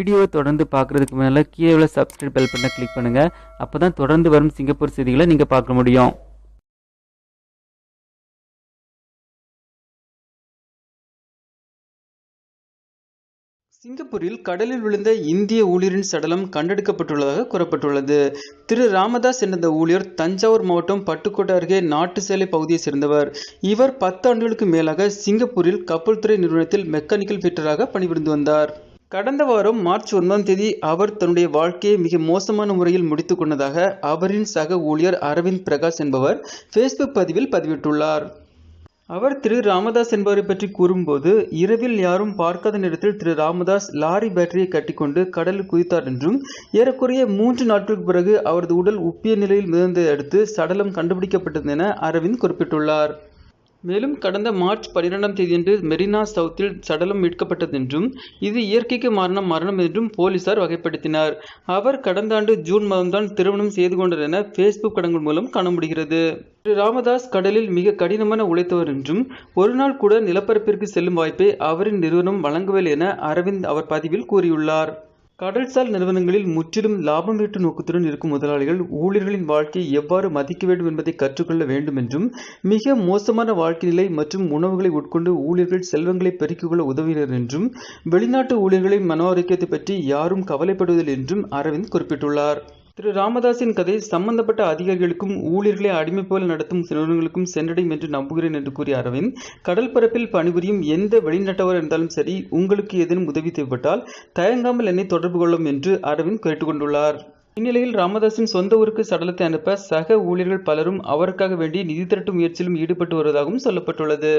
வீடியோவை தொடர்ந்து பார்க்குறதுக்கு மேலே கீழே உள்ள சப்ஸ்கிரைப் பெல் பட்டனை கிளிக் பண்ணுங்கள் அப்போ தான் தொடர்ந்து வரும் சிங்கப்பூர் செய்திகளை நீங்கள் பார்க்க முடியும். சிங்கப்பூரில் கடலில் விழுந்த இந்திய ஊழியரின் சடலம் கண்டெடுக்கப்பட்டுள்ளதாக கூறப்பட்டுள்ளது. திரு. ராமதாஸ் என்ற ஊழியர் தஞ்சாவூர் மாவட்டம் பட்டுக்கோட்டை அருகே நாட்டு சேலை பகுதியை சேர்ந்தவர். இவர் பத்து ஆண்டுகளுக்கு மேலாக சிங்கப்பூரில் கப்பல் துறை நிறுவனத்தில் மெக்கானிக்கல் ஃபிட்டராக பணிபுரிந்து வந்தார். கடந்த வாரம் மார்ச் ஒன்பதாம் தேதி அவர் தன்னுடைய வாழ்க்கையை மிக மோசமான முறையில் முடித்து கொண்டதாக அவரின் சக ஊழியர் அரவிந்த் பிரகாஷ் என்பவர் ஃபேஸ்புக் பதிவில் பதிவிட்டுள்ளார். அவர் திரு. ராமதாஸ் என்பவரை பற்றி கூறும்போது இரவில் யாரும் பார்க்காத நேரத்தில் திரு. ராமதாஸ் லாரி பேட்டரியை கட்டிக்கொண்டு கடலில் குதித்தார் என்றும் ஏறக்குறைய மூன்று நாட்களுக்கு பிறகு அவரது உடல் உப்பிய நிலையில் மிதந்ததை அடுத்து சடலம் கண்டுபிடிக்கப்பட்டது என அரவிந்த் குறிப்பிட்டுள்ளார். மேலும் கடந்த மார்ச் பன்னிரெண்டாம் தேதியன்று மெரினா சவுத்தில் சடலம் மீட்கப்பட்டது என்றும் இது இயற்கைக்கு மாறின மரணம் என்றும் போலீசார் வகைப்படுத்தினார். அவர் கடந்த ஆண்டு ஜூன் மாதம்தான் திருமணம் செய்து கொண்டார் என ஃபேஸ்புக் படங்கள் மூலம் காண முடிகிறது. திரு. ராமதாஸ் கடலில் மிக கடினமான உழைத்தவர் என்றும் ஒரு நாள் கூட நிலப்பரப்பிற்கு செல்லும் வாய்ப்பை அவரின் நிறுவனம் வழங்கவில்லை என அரவிந்த் அவர் பதிவில் கூறியுள்ளார். கடல்சார் நிறுவனங்களில் முற்றிலும் லாபம் ஈட்டும் நோக்கத்துடன் இருக்கும் முதலாளிகள் ஊழியர்களின் வாழ்க்கையை எவ்வாறு மதிக்க வேண்டும் என்பதை கற்றுக்கொள்ள வேண்டும் என்றும் மிக மோசமான வாழ்க்கை நிலை மற்றும் உணவுகளை உட்கொண்டு ஊழியர்கள் செல்வங்களை பெருக்கிக் கொள்ள உதவினர் என்றும் வெளிநாட்டு ஊழியர்களின் மன ஆரோக்கியத்தை பற்றி யாரும் கவலைப்படுவதில்லை என்றும் அரவிந்த் குறிப்பிட்டுள்ளார். திரு ராமதாஸின் கதை சம்பந்தப்பட்ட அதிகாரிகளுக்கும் ஊழியர்களை அடிமை போல நடத்தும் நிறுவனங்களுக்கும் சென்றடையும் என்று நம்புகிறேன் என்று கூறிய அரவிந்த் கடல் பரப்பில் பணிபுரியும் எந்த வெளிநாட்டவர் இருந்தாலும் சரி உங்களுக்கு ஏதேனும் உதவி தேவைப்பட்டால் தயங்காமல் என்னை தொடர்பு கொள்ளும் என்று அரவிந்த் கேட்டுக்கொண்டுள்ளார். இந்நிலையில் ராமதாஸின் சொந்த ஊருக்கு சடலத்தை அனுப்ப சக ஊழியர்கள் பலரும் அவருக்காக வேண்டி நிதி திரட்டும் முயற்சியிலும் ஈடுபட்டு வருவதாகவும் சொல்லப்பட்டுள்ளது.